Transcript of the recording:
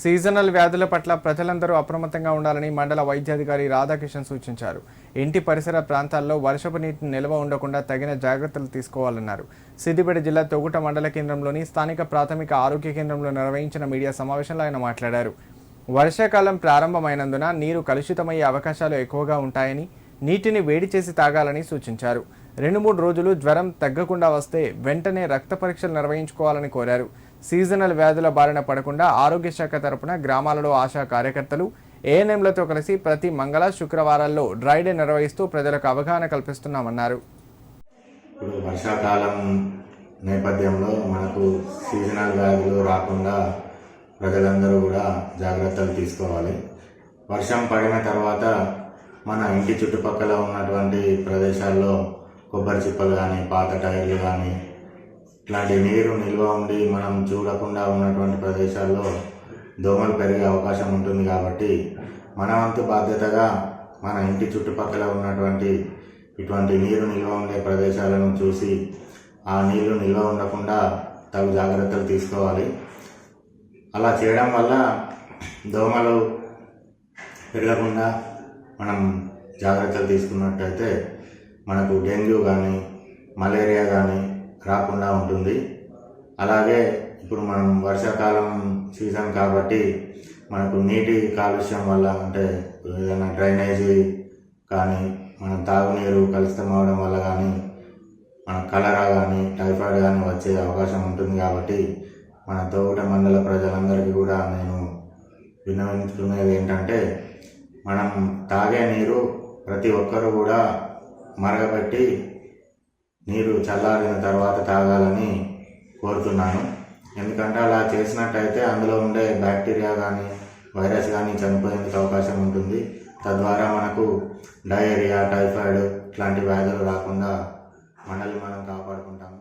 Seasonal వ్యాధుల పట్ల ప్రజలందరూ అప్రమత్తంగా ఉండాలని మండల వైద్యాధికారి రాధాకిషన్ సూచించారు. ఇంటి పరిసర ప్రాంతాల్లో వర్షపు నీటిని నిల్వ ఉండకుండా తగిన జాగ్రత్తలు తీసుకోవాలన్నారు. సిద్దిపేట జిల్లా తొగుట మండల కేంద్రంలోని స్థానిక ప్రాథమిక ఆరోగ్య కేంద్రంలో నిర్వహించిన మీడియా సమావేశంలో ఆయన మాట్లాడారు. వర్షాకాలం ప్రారంభమైనందున నీరు కలుషితమయ్యే అవకాశాలు ఎక్కువగా ఉంటాయని నీటిని వేడి చేసి తాగాలని సూచించారు. రెండు మూడు రోజులు జ్వరం తగ్గకుండా వస్తే వెంటనే రక్త పరీక్షలు నిర్వహించుకోవాలని కోరారు. సీజనల్ వ్యాధుల బారిన పడకుండా ఆరోగ్య శాఖ తరపున గ్రామాలలో ఆశా కార్యకర్తలు ఏఎన్ఎంలతో కలిసి ప్రతి మంగళ శుక్రవారాల్లో డ్రై డే నిర్వహిస్తూ ప్రజలకు అవగాహన కల్పిస్తున్నామన్నారు. ఇప్పుడు వర్షాకాలం నేపథ్యంలో మనకు సీజనల్ వ్యాధులు రాకుండా ప్రజలందరూ కూడా జాగ్రత్తలు తీసుకోవాలి. వర్షం పడిన తర్వాత మన ఇంటి చుట్టుపక్కల ఉన్నటువంటి ప్రదేశాల్లో కొబ్బరి చిప్పలు కానీ పాత టైర్లు కానీ ఇట్లాంటి నీరు నిల్వ ఉండి మనం చూడకుండా ఉన్నటువంటి ప్రదేశాల్లో దోమలు పెరిగే అవకాశం ఉంటుంది కాబట్టి మన వంతు బాధ్యతగా మన ఇంటి చుట్టుపక్కల ఉన్నటువంటి ఇటువంటి నీరు నిల్వ ఉండే ప్రదేశాలను చూసి ఆ నీళ్ళు నిల్వ ఉండకుండా తగు జాగ్రత్తలు తీసుకోవాలి. అలా చేయడం వల్ల దోమలు పెరగకుండా మనం జాగ్రత్తలు తీసుకున్నట్టయితే మనకు డెంగ్యూ కానీ మలేరియా కానీ రాకుండా ఉంటుంది. అలాగే ఇప్పుడు మనం వర్షాకాలం సీజన్ కాబట్టి మనకు నీటి కాలుష్యం వల్ల అంటే ఏదైనా డ్రైనేజీ కానీ మన తాగునీరు కలుషితం అవడం వల్ల కానీ మన కలరా కానీ టైఫాయిడ్ కానీ వచ్చే అవకాశం ఉంటుంది కాబట్టి మన తోట మండల ప్రజలందరికీ కూడా నేను విన్నవించుకునేది ఏంటంటే మనం తాగే నీరు ప్రతి ఒక్కరూ కూడా మరగబెట్టి నీరు చల్లారిన తర్వాత తాగాలని కోరుతున్నాను. ఎందుకంటే అలా చేసినట్టయితే అందులో ఉండే బ్యాక్టీరియా కానీ వైరస్ కానీ చనిపోయేందుకు అవకాశం ఉంటుంది. తద్వారా మనకు డయేరియా టైఫాయిడ్ ఇట్లాంటి వ్యాధులు రాకుండా మనల్ని మనం కాపాడుకుంటాము.